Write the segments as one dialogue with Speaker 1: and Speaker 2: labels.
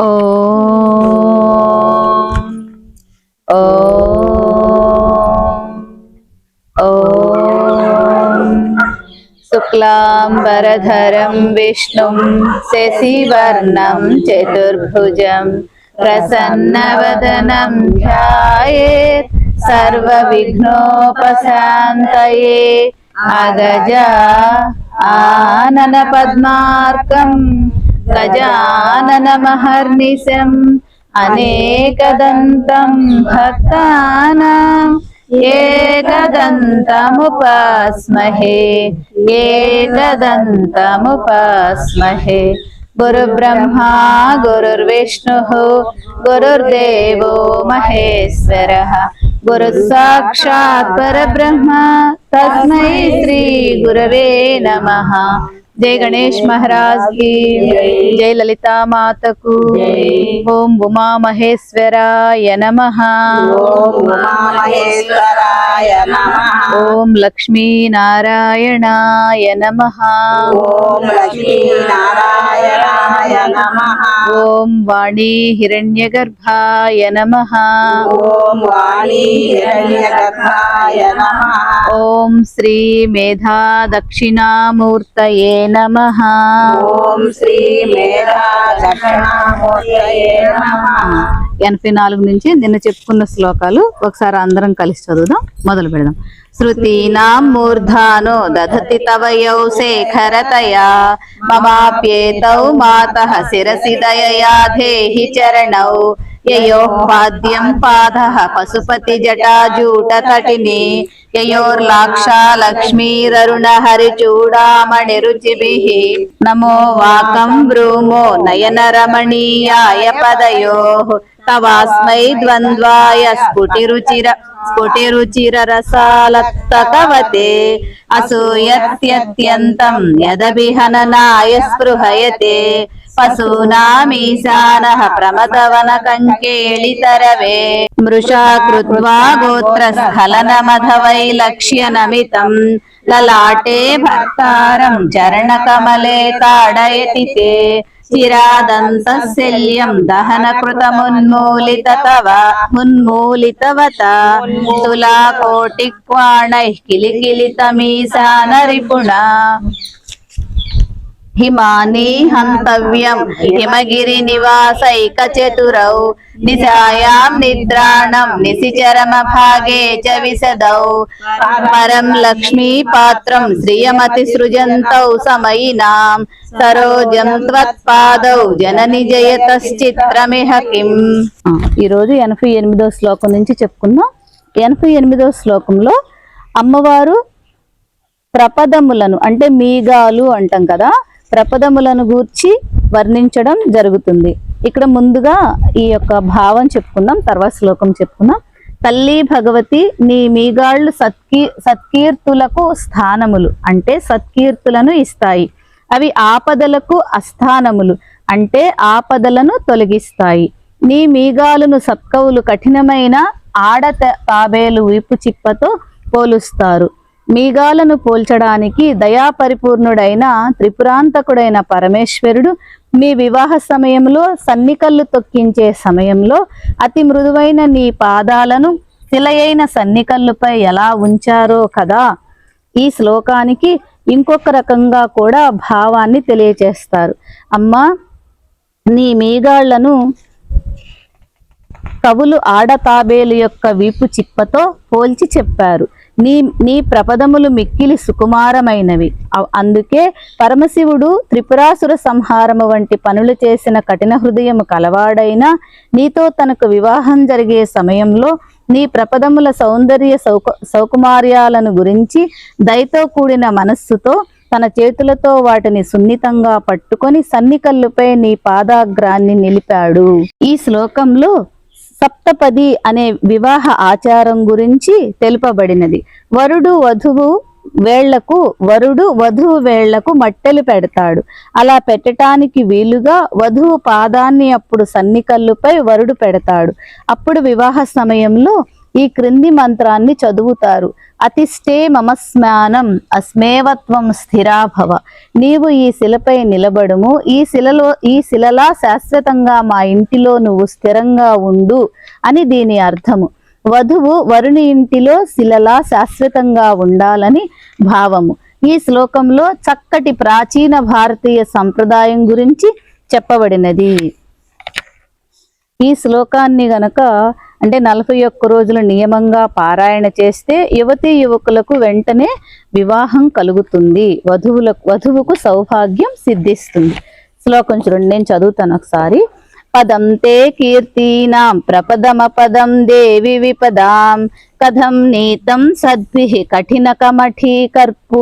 Speaker 1: शुक्लाधर विष्णु ओम चतुर्भुज विष्णुं शशिवर्णं चतुर्भुजं प्रसन्नवदनं ध्यायेत् सर्वविघ्नोपशान्तये अगजा आननपद्मार्कम् गजाननमहर्निशम् अनेकदन्तम् भक्तानाम् एकदन्तमुपास्महे एकदन्तमुपास्महे। गुरुब्रह्मा गुरुर्विष्णुः गुरुर्देवो महेश्वरः। गुरुसाक्षात् परब्रह्म तस्मै श्रीगुरवे नमः। జై గణేష్ మహారాజ్కి జై లలితా మాతకు ఓం ఉమా మహేశ్వరాయ నమ
Speaker 2: ఓం
Speaker 1: లక్ష్మీ నారాయణాయ నమః
Speaker 2: ఓం లక్ష్మీనారాయణాయ నమః
Speaker 1: ఓం వాణీ హిరణ్యగర్భాయ నమః
Speaker 2: ఓం
Speaker 1: ఓం శ్రీ మేధా దక్షిణామూర్తయే నమః
Speaker 2: ఓం శ్రీ
Speaker 1: ఎనభై నాలుగు నుంచి నిన్న చెప్పుకున్న శ్లోకాలు ఒకసారి అందరం కలిసి చదువుదాం మొదలు పెడదాం. శృతీనాం మూర్ధానో దధతి తవయౌ శేఖరతయా మమాప్యేతౌ మాతః శిరసి దయయా దేహి చరణౌ. యయోః పాద పశుపతి జటాజూట తటిని యయోర్లాక్షా లక్ష్మీరరుణ హరి చూడామణి రుచిభిః నమో వాకం బ్రూమో నయన రమణీయాయ పదయోః తవాస్మై ద్వంద్వాయ స్ఫుటిరుచిర స్ఫుటిరుచిర రసాలత్తకవతే అసూయత్యత్యంతం యదభిహననాయ స్పృహయతే పశూనామీశానః ప్రమదవన కంకేళితరవే మృషా కృత్వా గోత్రస్ఖలనమధవై లక్ష్యనమితం లలాటే భర్తారం చరణకమలే తాడయతి తే చిరాదంతశల్యం దహన కృతమున్మూలిత తవ మున్మూలితవత తులా కోటిక్వాణైః కిలికిలితమీశాన రిపుణా హిమాని హంతవ్యం హిమగిరి నివాసైక చతురౌ నిశాయాం నిద్రాణం నిశిచరమ భాగే చ విశదౌ. పరం లక్ష్మీ పాత్రం శ్రియమతి సృజంతౌ సమయినాం. సరోజం త్వత్పాదౌ జనని జయతశ్చిత్రమిహ కిం. ఈరోజు ఎనభై ఎనిమిదో శ్లోకం నుంచి చెప్పుకుందాం. ఎనభై ఎనిమిదో శ్లోకంలో అమ్మవారు ప్రపదములను అంటే మీగాలు అంటాం కదా ప్రపదములను గూర్చి వర్ణించడం జరుగుతుంది. ఇక్కడ ముందుగా ఈ యొక్క భావం చెప్పుకుందాం తర్వాత శ్లోకం చెప్పుకుందాం. తల్లి భగవతి నీ మీగాళ్ళు సత్కీ సత్కీర్తులకు స్థానములు అంటే సత్కీర్తులను ఇస్తాయి. అవి ఆపదలకు అస్థానములు అంటే ఆపదలను తొలగిస్తాయి. నీ మీగాలును సత్కవులు కఠినమైన ఆడ తాబేలు వీపు చిప్పతో పోలుస్తారు. మీగాలను పోల్చడానికి దయాపరిపూర్ణుడైన త్రిపురాంతకుడైన పరమేశ్వరుడు మీ వివాహ సమయంలో సన్నికల్లు తొక్కించే సమయంలో అతి మృదువైన నీ పాదాలను శిలయైన సన్నికల్లుపై ఎలా ఉంచారో కదా. ఈ శ్లోకానికి ఇంకొక రకంగా కూడా భావాన్ని తెలియచేస్తారు. అమ్మా నీ మీగాళ్ళను కవులు ఆడతాబేలు యొక్క వీపు చిప్పతో పోల్చి చెప్పారు. నీ నీ ప్రపదములు మిక్కిలి సుకుమారమైనవి. అందుకే పరమశివుడు త్రిపురాసుర సంహారము వంటి పనులు చేసిన కఠిన హృదయము కలవాడైన నీతో తనకు వివాహం జరిగే సమయంలో నీ ప్రపదముల సౌందర్య సౌక సౌకుమార్యాలను గురించి దయతో కూడిన మనస్సుతో తన చేతులతో వాటిని సున్నితంగా పట్టుకొని సన్నికల్లుపై నీ పాదాగ్రాన్ని నిలిపాడు. ఈ శ్లోకంలో సప్తపది అనే వివాహ ఆచారం గురించి తెలుపబడినది. వరుడు వధువు వేళ్ళకు వరుడు వధువు వేళ్ళకు మట్టెలు పెడతాడు. అలా పెట్టటానికి వీలుగా వధువు పాదాన్ని అప్పుడు సన్నికల్లుపై వరుడు పెడతాడు. అప్పుడు వివాహ సమయంలో ఈ క్రింది మంత్రాన్ని చదువుతారు. అతిష్టే మమస్మానం అస్మేవత్వం స్థిరాభవ. నీవు ఈ శిలపై నిలబడుము. ఈ శిలలో ఈ శిలలా శాశ్వతంగా మా ఇంటిలో నువ్వు స్థిరంగా ఉండు అని దీని అర్థము. వధువు వరుని ఇంటిలో శిలలా శాశ్వతంగా ఉండాలని భావము. ఈ శ్లోకంలో చక్కటి ప్రాచీన భారతీయ సంప్రదాయం గురించి చెప్పబడినది. ఈ శ్లోకాన్ని గనక అంటే నలభై ఒక్క రోజులు నియమంగా పారాయణ చేస్తే యువతీ యువకులకు వెంటనే వివాహం కలుగుతుంది. వధువులకు వధువుకు సౌభాగ్యం సిద్ధిస్తుంది. శ్లోకం చూడండి నేను చదువుతాను ఒకసారి. పదం తే కీర్తీనాం ప్రపదమ పదం దేవి విపదాం. కథం నీతం సద్భిః కఠిన కమఠీ కర్పు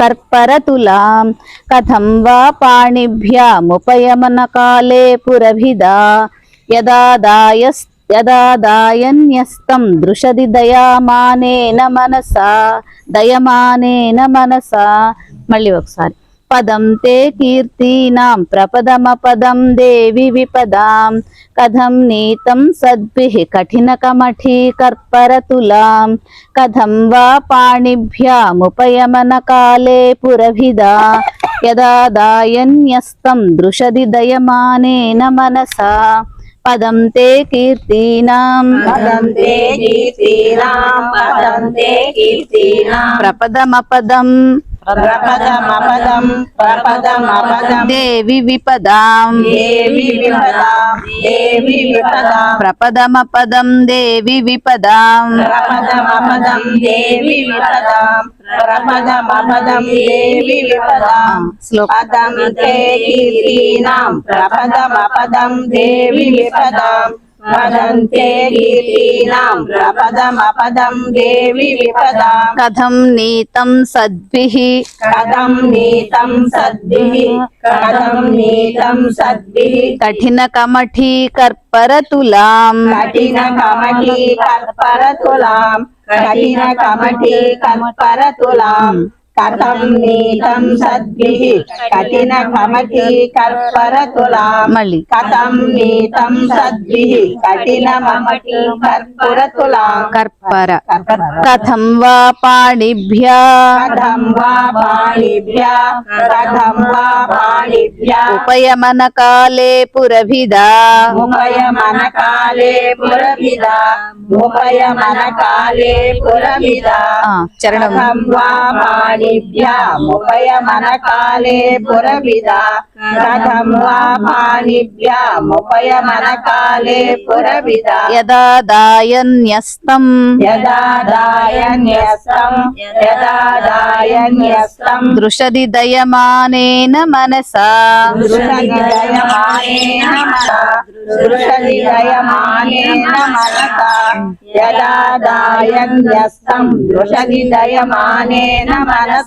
Speaker 1: కర్పరతులాం. కథం వా పాణిభ్యాముపయమన కాలే పురభిదా. యదా దాయస్ యదా దృశది దయామానేన మనసా దయమానేన మనసా. మళ్ళీ ఒకసారి. పదం తే కీర్తీనాం ప్రపదమ పదం దేవి విపదాం. కథం నీతం సద్భిః కఠిన కమఠీ కర్పరతులాం కథం వా పాణిభ్యాముపయమన కాలే పురభిదా. యదా దాయన్యస్తం దృశది దయమానేన మనసా. పదం తే కీర్తీనాం.
Speaker 2: పదం తే కీర్తీనాం పదం తే కీర్తీనాం.
Speaker 1: ప్రపదమపదం.
Speaker 2: ప్రపదమపదం
Speaker 1: దేవి విపదాం.
Speaker 2: దేవి విపదాం దేవి విపదాం.
Speaker 1: ప్రపదమపదం దేవి విపదాం.
Speaker 2: ప్రపదమపదం దేవి విపదాం. ప్రపదమపదం దేవి విపదాం.
Speaker 1: శ్లోక.
Speaker 2: పదం విపదాం పదం దేవి విపదాం.
Speaker 1: కథం నీతం సద్భిః.
Speaker 2: కథం నీతం సద్భిః. కథం నీతం సద్భిః.
Speaker 1: కఠిన కమఠీ కర్పరతులాం.
Speaker 2: కఠిన కమటి కర్పరతులాం. కఠిన కమటి కర్పరతులాం. కథం నీతం సద్భిః. కఠిన కమటి కర్పరతులాం.
Speaker 1: మళ్ళీ.
Speaker 2: కథం నీతం సద్భిః. కఠిన మమటి కర్పరతులాం.
Speaker 1: కర్పర. కథం వా పాణిభ్యా.
Speaker 2: కథం వా పాణిభ్య. కథం వా పాణిభ్య.
Speaker 1: ఉపయమన కాలే పురభిదా.
Speaker 2: ముపయమన కాలే పురవిద ముపయమన కాలే పురవిద
Speaker 1: ఆ, చరణం.
Speaker 2: వా పాణిభ్య ముపయమన కాలే పురవిద కథం వా పాణిభ్య ముపయమన కాలే పురవిద
Speaker 1: యదా దాయన్యస్తం.
Speaker 2: యదా దాయన్యస్తం. యదా దాయన్యస్తం.
Speaker 1: దృశది దయమానేన మనసా.
Speaker 2: దృఢనిదయమానేన మనసా. దృఢనిదయమానేన మనసా. యదా దాయన్యస్తం. దృఢనిదయమానేన మనసా.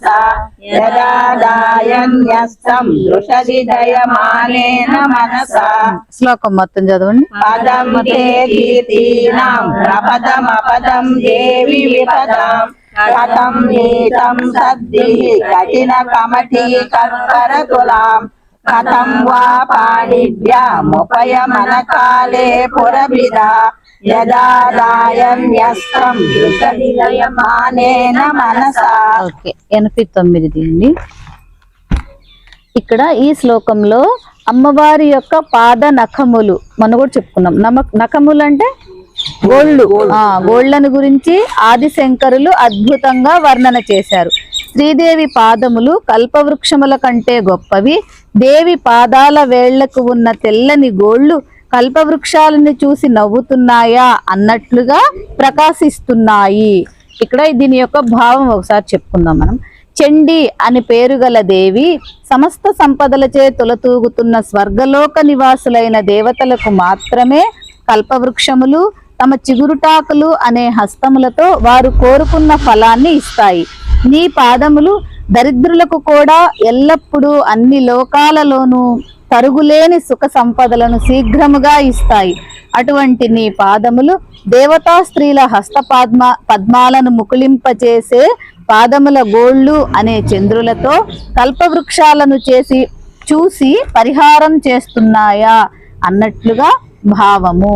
Speaker 2: దృఢనిదయమానేన మనసా.
Speaker 1: శ్లోకం మొత్తం చదవండి.
Speaker 2: పదం తే కీర్తీనాం ప్రపదమపదం దేవి విపదాం కథం నీతం సద్భిః కఠిన కమఠీ కర్పరతులాం కథం వా పాణిభ్యాముపయమన కాలే పురభిదా.
Speaker 1: ఓకే ఎనభై తొమ్మిది దీన్ని ఇక్కడ ఈ శ్లోకంలో అమ్మవారి యొక్క పాద నఖములు మనం కూడా చెప్పుకున్నాం. నమ నఖములు అంటే గోళ్ళు ఆ గోళ్ళను గురించి ఆదిశంకరులు అద్భుతంగా వర్ణన చేశారు. శ్రీదేవి పాదములు కల్పవృక్షముల కంటే గొప్పవి. దేవి పాదాల వేళ్ళకు ఉన్న తెల్లని గోళ్ళు కల్పవృక్షాలను చూసి నవ్వుతున్నాయా అన్నట్లుగా ప్రకాశిస్తున్నాయి. ఇక్కడ దీని యొక్క భావం ఒకసారి చెప్పుకుందాం మనం. చండి అని పేరు గల దేవి సమస్త సంపదలచే తులతూగుతున్న స్వర్గలోక నివాసులైన దేవతలకు మాత్రమే కల్పవృక్షములు తమ చిగురుటాకులు అనే హస్తములతో వారు కోరుకున్న ఫలాన్ని ఇస్తాయి. నీ పాదములు దరిద్రులకు కూడా ఎల్లప్పుడూ అన్ని లోకాలలోనూ తరుగులేని సుఖ సంపదలను శీఘ్రముగా ఇస్తాయి. అటువంటి నీ పాదములు దేవతా స్త్రీల హస్త పద్మ పద్మాలను ముకులింపచేసే పాదముల గోళ్ళు అనే చంద్రులతో కల్పవృక్షాలను చేసి చూసి పరిహారం చేస్తున్నాయా అన్నట్లుగా భావము.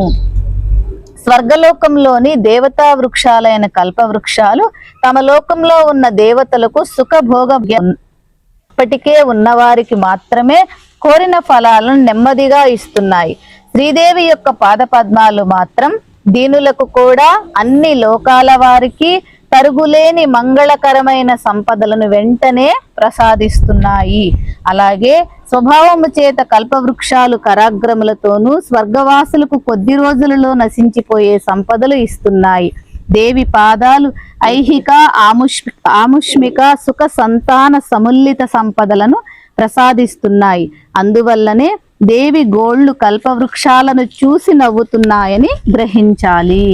Speaker 1: స్వర్గలోకంలోని దేవతా వృక్షాలైన కల్ప వృక్షాలు తమ లోకంలో ఉన్న దేవతలకు సుఖభోగ ఇప్పటికే ఉన్నవారికి మాత్రమే కోరిన ఫలాలను నెమ్మదిగా ఇస్తున్నాయి. శ్రీదేవి యొక్క పాదపద్మాలు మాత్రం దీనులకు కూడా అన్ని లోకాల వారికి తరుగులేని మంగళకరమైన సంపదలను వెంటనే ప్రసాదిస్తున్నాయి. అలాగే స్వభావము చేత కల్పవృక్షాలు కరాగ్రములతోనూ స్వర్గవాసులకు కొద్ది రోజులలో నశించిపోయే సంపదలు ఇస్తున్నాయి. దేవి పాదాలు ఐహిక ఆముష్మి ఆముష్మిక సుఖ సంతాన సముల్లిత సంపదలను ప్రసాదిస్తున్నాయి. అందువల్లనే దేవి గోళ్ళు కల్పవృక్షాలను చూసి నవ్వుతున్నాయని గ్రహించాలి.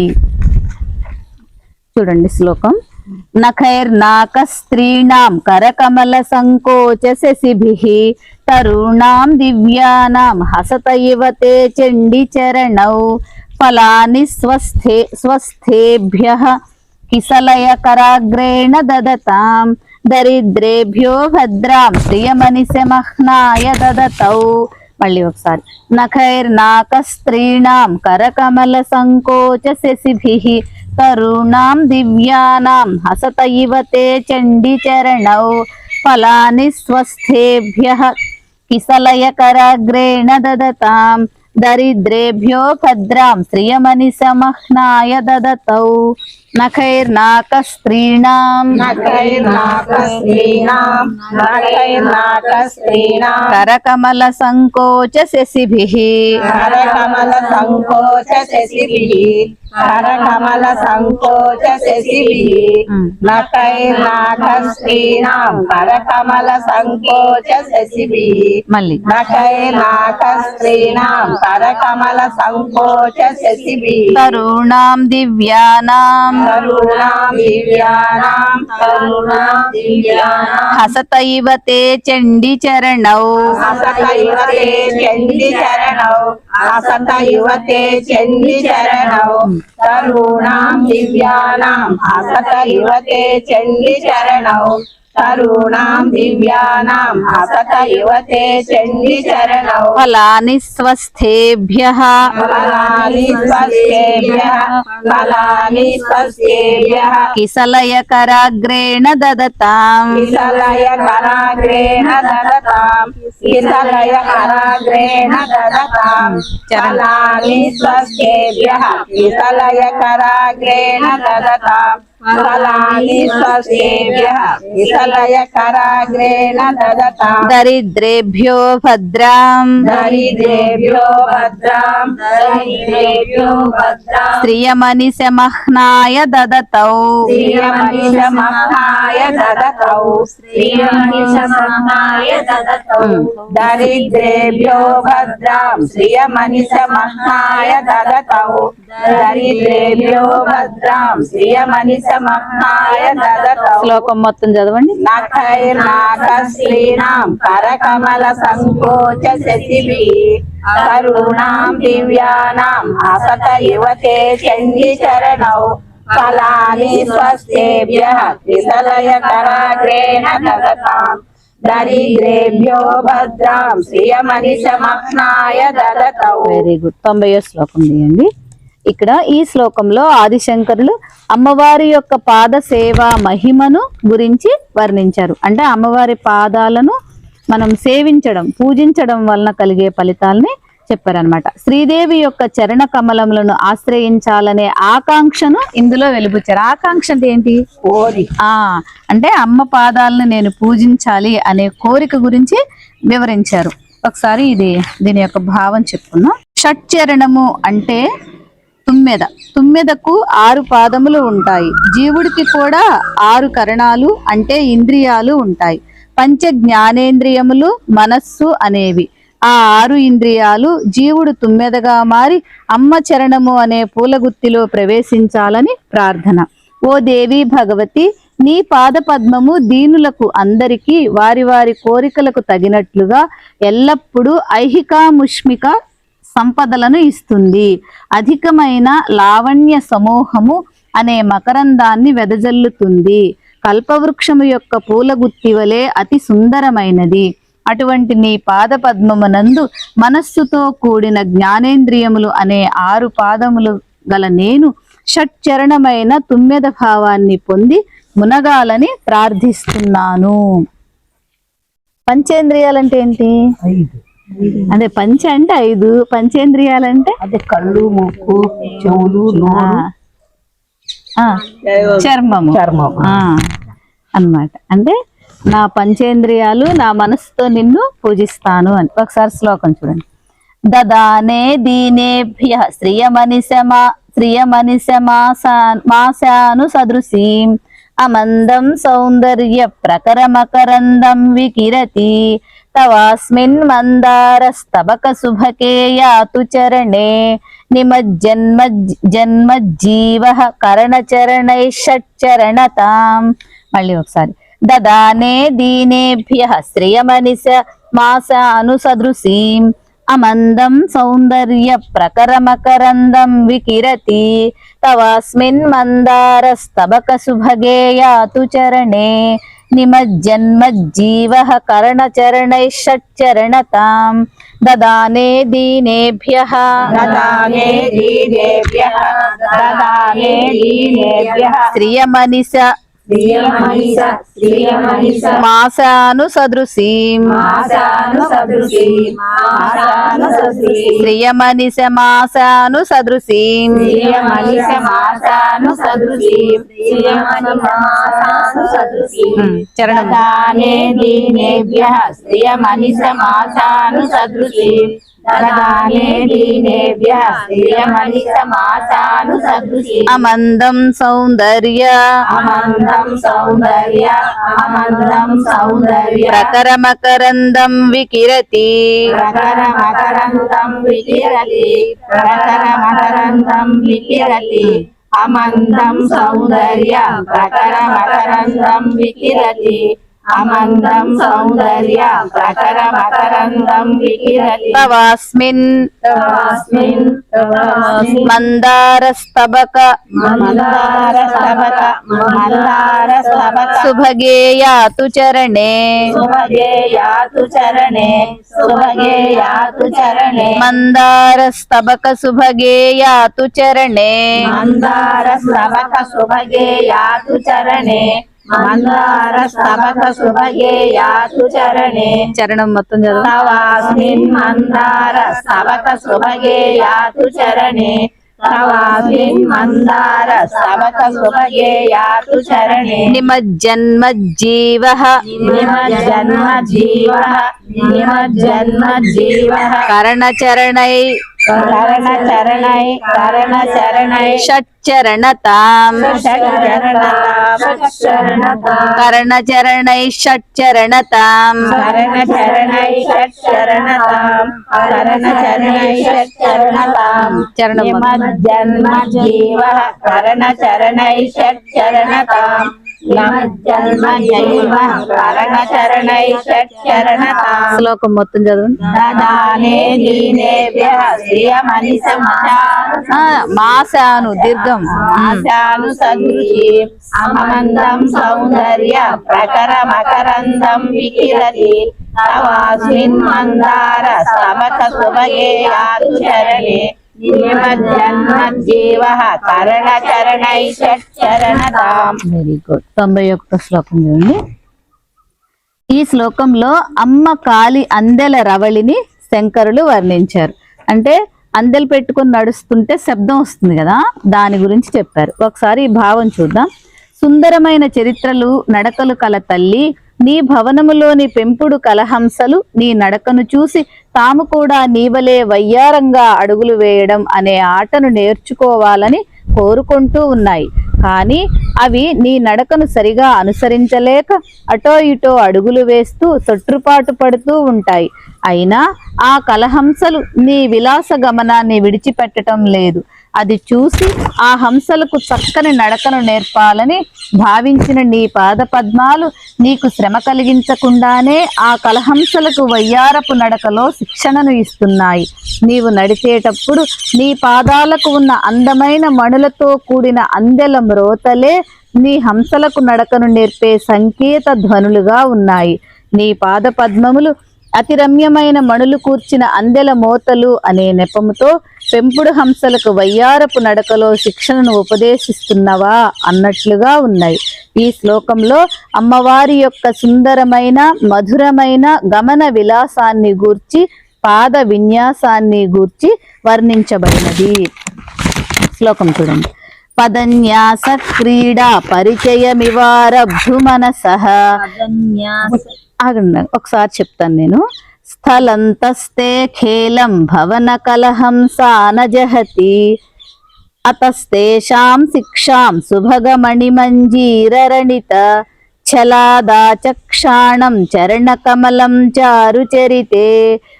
Speaker 1: చూడండి శ్లోకం. నఖైర్నాక స్త్రీణాం కరకమల సంకోచ శశిభి తరుణాం దివ్యానాం హసత ఇవతే చండి చరణౌ ఫలాని స్వస్థే స్వస్థేభ్య కిసలయ కరాగ్రేణ దదతాం దరిద్రేభ్యో భద్రాం శ్రియమనిశమహ్నాయ దదతౌ. మళ్ళీ ఒకసారి. నఖైర్నాక స్త్రీణాం కరకమల సంకోచ శశిభి తరుణాం దివ్యానాం హసత ఇవ తే చండి చరణౌ ఫలాని స్వస్థేభ్య. కిసలయ కరాగ్రేణ దదతాం. దరిద్రేభ్యో భద్రాం శ్రియమని సమహ్నాయ దదతౌ. నఖైర్నాక స్త్రీణాం
Speaker 2: నఖైర్నాక స్త్రీణాం నఖైర్నాక స్త్రీణాం
Speaker 1: కరకమల సంకోచ శశిభిః
Speaker 2: కరకమల సంకోచ శశిభిః కరకమల సంకోచ శశిభిః నఖైర్నాక స్త్రీణాం కరకమల సంకోచ శశిభిః
Speaker 1: మళ్ళీ.
Speaker 2: నఖైర్నాక స్త్రీణాం కరకమల సంకోచ శశిభిః
Speaker 1: తరుణాం దివ్యానాం
Speaker 2: తరుణాం దివ్యానాం తరుణాం దివ్యానాం
Speaker 1: హసత ఇవ తే చండి చరణౌ
Speaker 2: అసత యువతే చండి చరణౌ అసత యువతే చండి చరణౌ తరుణాం దివ్యానాం అసత యువతే చండి చరణౌ.
Speaker 1: ఫలాని స్వస్థేభ్యః.
Speaker 2: ఫలాని స్వస్యేభ్యః ఫలాని స్వస్యేభ్యః
Speaker 1: కిసలయ కరాగ్రేణ దదతాం.
Speaker 2: విసలయ కరాగ్రేణ దదతాం విసలయ కరాగ్రేణ దదతాం ఫలాని స్వస్యేభ్యః విసలయ కరాగ్రేణ దదతాం. ఫలాని స్వస్యేభ్యః విసలయ కరాగ్రేణ దదతాం
Speaker 1: దరిద్రేభ్యో భద్రాం
Speaker 2: దరిద్రేభ్యో భద్రాం దరిద్రేభ్యో భద్రాం
Speaker 1: శ్రియమని సమహ్నాయ దదతౌ
Speaker 2: శ్రీయమనిషమహాయ దదతౌ శ్రీయమనిషమహాయ దదతౌ దరిద్రేభ్యో భద్రాం శ్రియమనిషమహాయ దదతౌ దరిద్రేభ్యో భద్రాం శ్రియమనిషమహాయ దదతౌ
Speaker 1: శ్లోకం మొత్తం చదవండి.
Speaker 2: కరకమల సంకోచ శశిభి కరుణాం దివ్యానాం హసత యువతే చండి చరణౌ ఫలాని స్వస్థేభ్య విసలయ కరాగ్రేణ దదతాం దరిద్రేభ్యో భద్రాం శ్రియమనిషమహ్నాయ దదతౌ.
Speaker 1: వెరీ గుడ్ తొంభై శ్లోకం తీయండి. ఇక్కడ ఈ శ్లోకంలో ఆదిశంకరులు అమ్మవారి యొక్క పాద సేవ మహిమను గురించి వర్ణించారు. అంటే అమ్మవారి పాదాలను మనం సేవించడం పూజించడం వలన కలిగే ఫలితాలని చెప్పారనమాట శ్రీదేవి యొక్క చరణ కమలములను ఆశ్రయించాలనే ఆకాంక్షను ఇందులో వెలుబుచ్చారు. ఆకాంక్ష అంటే ఏంటి?
Speaker 2: కోరి.
Speaker 1: ఆ అంటే అమ్మ పాదాలను నేను పూజించాలి అనే కోరిక గురించి వివరించారు. ఒకసారి ఇది దీని యొక్క భావం చెప్పుకుందాం. షట్చరణము అంటే తుమ్మెద. తుమ్మెదకు ఆరు పాదములు ఉంటాయి. జీవుడికి కూడా ఆరు కరణాలు అంటే ఇంద్రియాలు ఉంటాయి. పంచ జ్ఞానేంద్రియములు మనస్సు అనేవి. ఆ ఆరు ఇంద్రియాలు జీవుడు తుమ్మెదగా మారి అమ్మ చరణము అనే పూలగుత్తిలో ప్రవేశించాలని ప్రార్థన. ఓ దేవి భగవతి నీ పాద పద్మము దీనులకు అందరికీ వారి వారి కోరికలకు తగినట్లుగా ఎల్లప్పుడూ ఐహికాముష్మిక సంపదలను ఇస్తుంది. అధికమైన లావణ్య సమూహము అనే మకరందాన్ని వెదజల్లుతుంది. కల్పవృక్షము యొక్క పూలగుత్తి వలె అతి సుందరమైనది. అటువంటి నీ పాద పద్మమునందు మనస్సుతో కూడిన జ్ఞానేంద్రియములు అనే ఆరు పాదములు గల నేను షట్చరణమైన తుమ్మెద భావాన్ని పొంది మునగాలని ప్రార్థిస్తున్నాను. పంచేంద్రియాలంటే ఏంటి? అదే పంచ అంటే ఐదు పంచేంద్రియాలంటే?
Speaker 2: అదే కళ్ళు ముక్కు చెవులు
Speaker 1: చర్మము.
Speaker 2: చర్మం
Speaker 1: ఆ అన్నమాట. అంటే నా పంచేంద్రియాలు నా మనసుతో నిన్ను పూజిస్తాను అని. ఒకసారి శ్లోకం చూడండి. దదానే దీనేభ్య శ్రియమనిశమా శ్రియమనిశమాసా మాసాను సదృశీం అమందం సౌందర్య ప్రకరమకరందం వికిరతి. తవాస్మిన్ మందారస్తబక శుభకే యాతు చరణే నిమజ్జన్మ జన్మజ్జీవ కరణచరణై షట్చరణతాం మళ్ళీ ఒకసారి. దదానే దీనేభ్య శ్రియమనిశ మాసాను సదృశీం. అమందం సౌందర్య ప్రకరమకరందం వికిరతి. తవాస్మిన్ మందారస్తబక సుభగే యాతు చరణే నిమజ్జన్మజ్జీవ కరణచరణై షట్చరణతాం దదానే దీనేభ్య
Speaker 2: దదానే దీనేభ్యః దదానే దీనేభ్యః
Speaker 1: శ్రియమనిశ
Speaker 2: శ్రియమనిష శ్రియమనిష
Speaker 1: మాసాను సదృశీం.
Speaker 2: శ్రియమనిష మాసాను సదృశీ.
Speaker 1: చరణం.
Speaker 2: శ్రియమనిష మాసాను సదృశీ.
Speaker 1: అమందం సౌందర్య.
Speaker 2: అమందం సౌందర్య అమందం సౌందర్య.
Speaker 1: ప్రకరమకరందం వికిరతి.
Speaker 2: ప్రకర మకరందం వికిరతి. ప్రకర మకరందం వికిరతి. అమందం సౌందర్య ప్రకర మకరందం వికిరతి.
Speaker 1: తవాస్మిన్.
Speaker 2: తవాస్మిన్.
Speaker 1: మందారస్తబక.
Speaker 2: మందార స్తబక మందార స్తబక
Speaker 1: సుభగే యాతు చరణే.
Speaker 2: సుభగే యాతు చరణే. సుభగే యాతు చరణే.
Speaker 1: మందారస్తబక సుభగే యాతు చరణే.
Speaker 2: సుభగే యాతు చరణే. చరణే
Speaker 1: మొత్తం చదువు.
Speaker 2: తవాస్మిన్ మందార స్తబక సుభగే యాతు చరణే తవాస్మిన్ మందార స్తబక సుభగే యాతు చరణే
Speaker 1: నిమజ్జన్మజ్జీవ.
Speaker 2: నిమజ్జన్మ జీవ నిమజ్జన్మ జీవ
Speaker 1: షట్చరణతాం
Speaker 2: షట్చరణతాం
Speaker 1: కరణచరణై షట్చరణతాం
Speaker 2: కరణ చరణై షట్చరణతాం కరణ చరణై షట్చరణతాం
Speaker 1: చరణం
Speaker 2: నిమజ్జన్మ
Speaker 1: శ్లోకం మొత్తం చదవండి. ఆ, మాసాను దీర్ఘం.
Speaker 2: ఆశాను సదృశీ. అమందం సౌందర్య ప్రకర మకరందం వికిరతి. తవాస్మిన్ మందార సబక సుభగే యాతు చరణే
Speaker 1: వెరీ గుడ్ తొంభై ఒకటో శ్లోకం చూడండి. ఈ శ్లోకంలో అమ్మ కాలి అందెల రవళిని శంకరులు వర్ణించారు. అంటే అందెలు పెట్టుకొని నడుస్తుంటే శబ్దం వస్తుంది కదా దాని గురించి చెప్పారు. ఒకసారి ఈ భావం చూద్దాం. సుందరమైన చరిత్రలు నడకలు కల తల్లి నీ భవనములోని పెంపుడు కలహంసలు నీ నడకను చూసి తాము కూడా నీవలే వయ్యారంగా అడుగులు వేయడం అనే ఆటను నేర్చుకోవాలని కోరుకుంటూ ఉన్నాయి. కానీ అవి నీ నడకను సరిగా అనుసరించలేక అటో ఇటో అడుగులు వేస్తూ తొట్టుపాటు పడుతూ ఉంటాయి. అయినా ఆ కలహంసలు నీ విలాస గమనాన్ని విడిచిపెట్టడం లేదు. అది చూసి ఆ హంసలకు చక్కని నడకను నేర్పాలని భావించిన నీ పాద పద్మాలు నీకు శ్రమ కలిగించకుండానే ఆ కలహంసలకు వయ్యారపు నడకలో శిక్షణను ఇస్తున్నాయి. నీవు నడిచేటప్పుడు నీ పాదాలకు ఉన్న అందమైన మణులతో కూడిన అందెల మ్రోతలే నీ హంసలకు నడకను నేర్పే సంకేత ధ్వనులుగా ఉన్నాయి. నీ పాద పద్మములు అతిరమ్యమైన మణులు కూర్చిన అందెల మోతలు అనే నెపముతో పెంపుడు హంసలకు వయ్యారపు నడకలో శిక్షణను ఉపదేశిస్తున్నవా అన్నట్లుగా ఉన్నాయి. ఈ శ్లోకంలో అమ్మవారి యొక్క సుందరమైన మధురమైన గమన విలాసాన్ని గూర్చి పాద విన్యాసాన్ని గూర్చి వర్ణించబడినది. శ్లోకం చూడండి. పదన్యాస క్రీడా పరిచయమివారభ్యు మనసః ఆగండి. ఒకసారి చెప్తాను నేను. స్థలంతస్తే ఖేలం భవన కలహం సానజహతి అతస్తేషాం శిక్షాం సుభగమణిమంజీరరణిత ఛలాదాచక్షాణం చరణకమలం చారుచరితే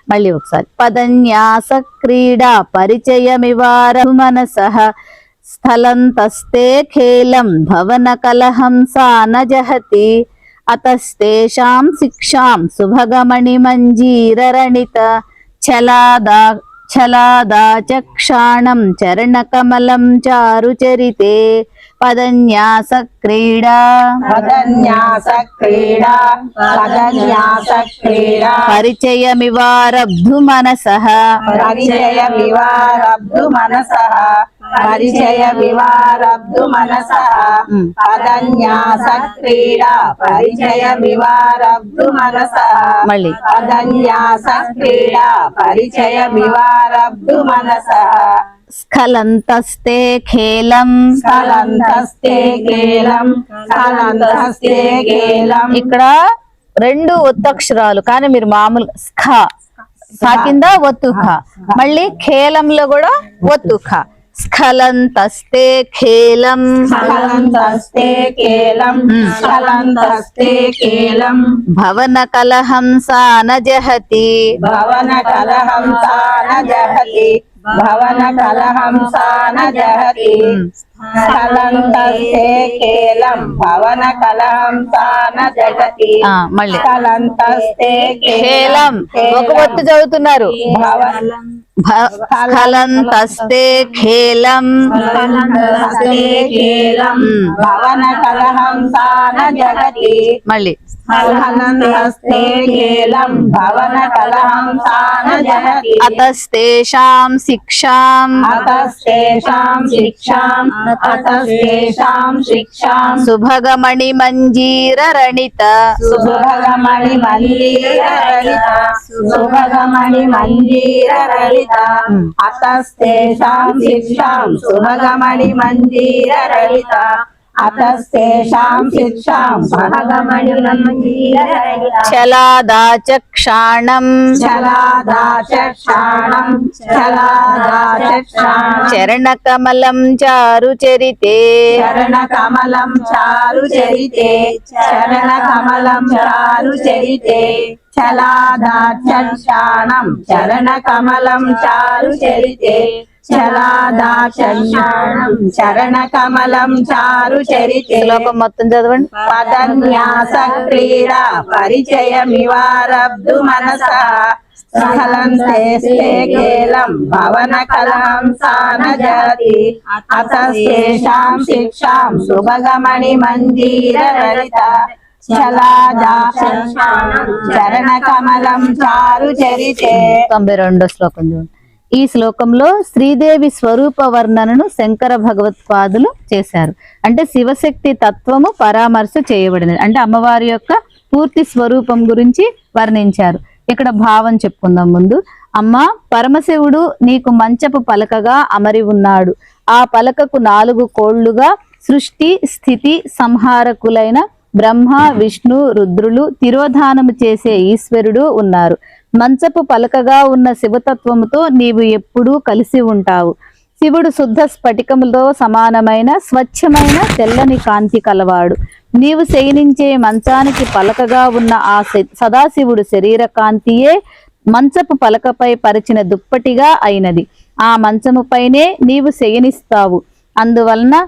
Speaker 1: మళ్ళీ ఒకసారి పదన్యాస క్రీడా పరిచయమివార మనస స్థలంతస్తే ఖేలం భవన కలహం సానజహతి అతస్తేషాం శిక్షాం సుభగమణిమంజీరరణిత ఛలాదా ఛలాదాచక్షాణం చరణకమలం చారుచరితే పదన్యాస క్రీడా
Speaker 2: పదన్యాస క్రీడా పదన్యాస క్రీడా
Speaker 1: పరిచయమివారబ్ధు మనసః
Speaker 2: పరిచయ వివారబ్దు మనస పరిచయ వివారబ్దు మనస. క్రీడా పరిచయ వివారబ్దు మనస.
Speaker 1: మళ్ళీ.
Speaker 2: క్రీడా పరిచయ వివారబ్దు మనస.
Speaker 1: స్ఖలంతస్తే ఖేలం.
Speaker 2: స్ఖలంతస్తే కేలం స్ఖలంతస్తే కేలం
Speaker 1: ఇక్కడ రెండు ఒత్తక్షరాలు కానీ మీరు మామూలు స్ఖ. సా కింద ఒత్తు ఖ మళ్ళీ ఖేలంలో కూడా ఒత్తు ఖ స్ఖలంతస్తే ఖేలం
Speaker 2: స్ఖలంతస్తే కేలం. స్ఖలంతస్తే కేలం.
Speaker 1: భవన కలహం సానజహతి
Speaker 2: భవన కలహంసాన జహతి. భవన కలహంసాన జహతి స్ఖలంతస్తే కేలం భవన కలహంసాన జగతి
Speaker 1: మళ్ళీ
Speaker 2: స్ఖలంతస్తే
Speaker 1: ఖేలం ఒక ఒత్తు చదువుతున్నారు భ- స్ఖలంతస్తే ఖేలం
Speaker 2: కేలం భవన కలహంసాన జగతి
Speaker 1: మళ్ళీ.
Speaker 2: స్ఖలంతస్తే కేలం భవన కలహంసాన జహతి
Speaker 1: అతస్తేషాం శిక్షాం
Speaker 2: అతస్తేషాం శిక్షాం అతస్తేషాం శిక్షాం
Speaker 1: సుభగమణి మంజీరరణిత
Speaker 2: సుభగమణి మందిర అతస్తేషాం శిక్షాం
Speaker 1: చలాదాచక్షాణం
Speaker 2: చలాదాచక్షాణం చలాదాచక్షాణం
Speaker 1: చరణకమలం చారుచరితే
Speaker 2: చరణ కమలం చారు చరితే చరణ కమలం చారు చరితే చలాదాక్షాణం చరణ కమలం చారు చరితే చలాదాక్షాణం చరణ కమలం చారు చరితే
Speaker 1: శ్లోకం మొత్తం చదవండి.
Speaker 2: పదన్యాస క్రీడా పరిచయమివారబ్దు మనస. స్ఖలంతే కేలం భవన కలం సాన జతి అతస్తేషాం శిక్షాం సుభగమణి మందిర లలిత చలాదాక్షాణం చరణ కమలం చారు చరితే
Speaker 1: తొంభై రెండో శ్లోకం చూడండి. ఈ శ్లోకంలో శ్రీదేవి స్వరూప వర్ణనను శంకర భగవత్పాదులు చేశారు. అంటే శివశక్తి తత్వము పరామర్శ చేయబడినది. అంటే అమ్మవారి యొక్క పూర్తి స్వరూపం గురించి వర్ణించారు. ఇక్కడ భావం చెప్పుకుందాం ముందు. అమ్మ పరమశివుడు నీకు మంచపు పలకగా అమరి ఉన్నాడు. ఆ పలకకు నాలుగు కోళ్ళుగా సృష్టి స్థితి సంహారకులైన బ్రహ్మ విష్ణు రుద్రులు తిరోధానము చేసే ఈశ్వరుడు ఉన్నారు. మంచపు పలకగా ఉన్న శివతత్వముతో నీవు ఎప్పుడూ కలిసి ఉంటావు. శివుడు శుద్ధ స్ఫటికముతో సమానమైన స్వచ్ఛమైన తెల్లని కాంతి కలవాడు. నీవు శయనించే మంచానికి పలకగా ఉన్న ఆ సదాశివుడు శరీర కాంతియే మంచపు పలకపై పరిచిన దుప్పటిగా అయినది. ఆ మంచముపైనే నీవు శయనిస్తావు. అందువలన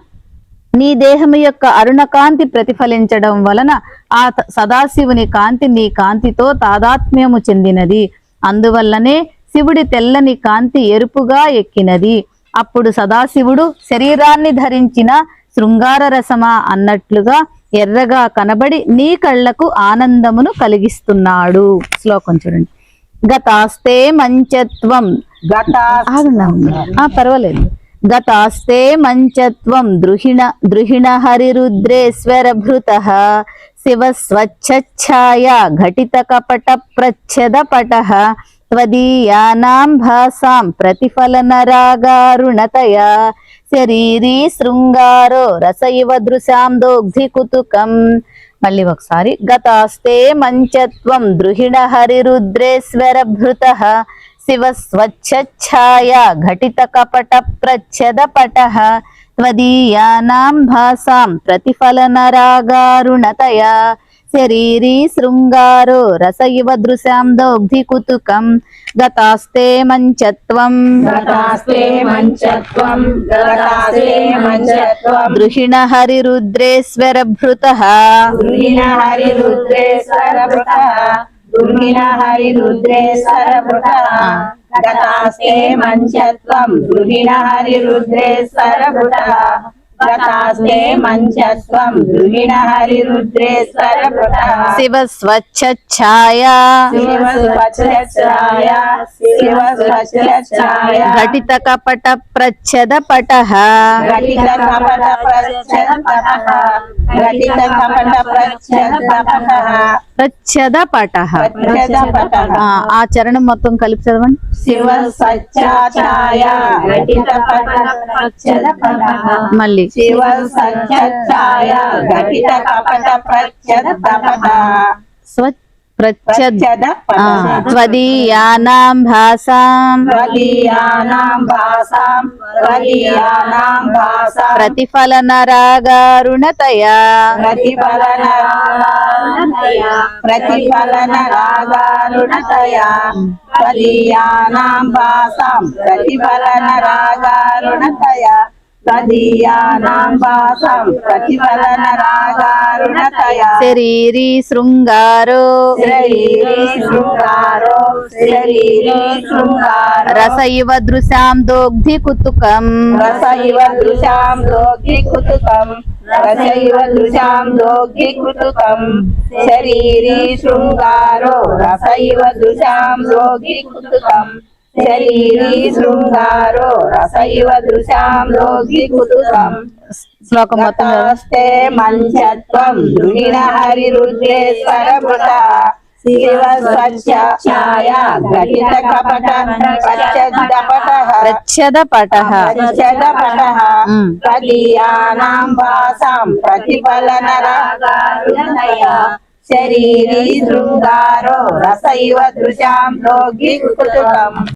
Speaker 1: నీ దేహము యొక్క అరుణకాంతి ప్రతిఫలించడం వలన ఆ సదాశివుని కాంతి నీ కాంతితో తాదాత్మ్యము చెందినది. అందువల్లనే శివుడి తెల్లని కాంతి ఎరుపుగా ఎక్కినది. అప్పుడు సదాశివుడు శరీరాన్ని ధరించిన శృంగార రసమా అన్నట్లుగా ఎర్రగా కనబడి నీ కళ్ళకు ఆనందమును కలిగిస్తున్నాడు. శ్లోకం చూడండి. గతాస్తే మంచత్వం.
Speaker 2: గతా
Speaker 1: పర్వాలేదు. గతాస్తే మంచత్వం ద్రుహిణ ద్రుహిణ హరిరుద్రేశ్వర భృత. శివ స్వచ్ఛఛాయ ఘటిత కపట ప్రచ్ఛద పట. త్వదీయానాం భాసాం ప్రతిఫలన రాగారుణతయా శరీరీ శృంగారో రస ఇవ దృశాం దోగ్ధి కుతుకం. మళ్ళీ ఒకసారి గతాస్తే మంచత్వం ద్రుహిణ హరిరుద్రేశ్వర భృత. శివ స్వచ్ఛఛాయ ఘటిత కపట ప్రచ్ఛద పట త్వదీయానాం భాసాం ప్రతిఫలన రాగారుణతయా శరీరీ శృంగారో రస ఇవ దృశాం దౌగ్ధి కుతుకం. గతాస్తే మంచత్వం.
Speaker 2: గతాస్తే మంచత్వం. గతాస్తే మంచత్వం.
Speaker 1: దృహిణ హరిరుద్రేశ్వర భృత.
Speaker 2: దుర్గిణ హరి రుద్రేశ్వర గతాస్తే మంచత్వం. హరి రుద్రేశ్వర హరి రుద్రేశ్వర భృత
Speaker 1: శివ
Speaker 2: శివ స్వచ్ఛాయ శివ స్వచ్ఛాయ
Speaker 1: ఘటిత కపట ప్రచ్ఛద పట.
Speaker 2: ఘటిత కపట ప్రచ్ఛద ఘటిత కపట ప్రచ్ఛద
Speaker 1: ప్రచ్ఛద పట.
Speaker 2: ప్రచ్ఛద
Speaker 1: ఆ చరణం మొత్తం కలిపి చదవండి.
Speaker 2: శివ ప్రచ్ఛద
Speaker 1: మళ్ళీ
Speaker 2: శివ సత్యాచాయ ఘటిత కపట ప్రచ్ఛద పట.
Speaker 1: స్వ ప్రచ్ఛద
Speaker 2: ప్రచ్ఛద
Speaker 1: ఆ,
Speaker 2: పట
Speaker 1: త్వదీయానాం భాసాం
Speaker 2: స్వదీయానాం భాసాం స్వదీయానాం భాసాం
Speaker 1: ప్రతిఫలన రాగారుణతయా
Speaker 2: ప్రతిఫలన ప్రతిఫలన రాగారుణతయా స్వదీయానాం భాసాం ప్రతిఫలన రాగారుణతయా
Speaker 1: శరీరీ శృంగారో.
Speaker 2: శరీరీ శృంగారో శరీరీ శృంగారో.
Speaker 1: రస ఇవ దృశాం దోగ్ధి కుతుకం.
Speaker 2: రసైవ దృశాం దోగ్ధి కుతుకం. రసైవ దృశాం దోగ్ధి కుతుకం. శరీరీ శృంగారో రసైవ దృశాం దోగ్ధి కుతుకం. శరీరీ శృంగారో రసైవ దృశాం దోగ్ధి కుతుకం.
Speaker 1: శ్లోకం మొత్తం.
Speaker 2: గతాస్తే మంచత్వం ద్రుహిణ హరి రుద్రేశ్వర ప్రచ్చదపట
Speaker 1: ఉమ్.
Speaker 2: ప్రదీయానాం భాసాం ప్రతిఫలన శరీరీ శృంగారో రసైవ దృశాం లోకి కుతుకం.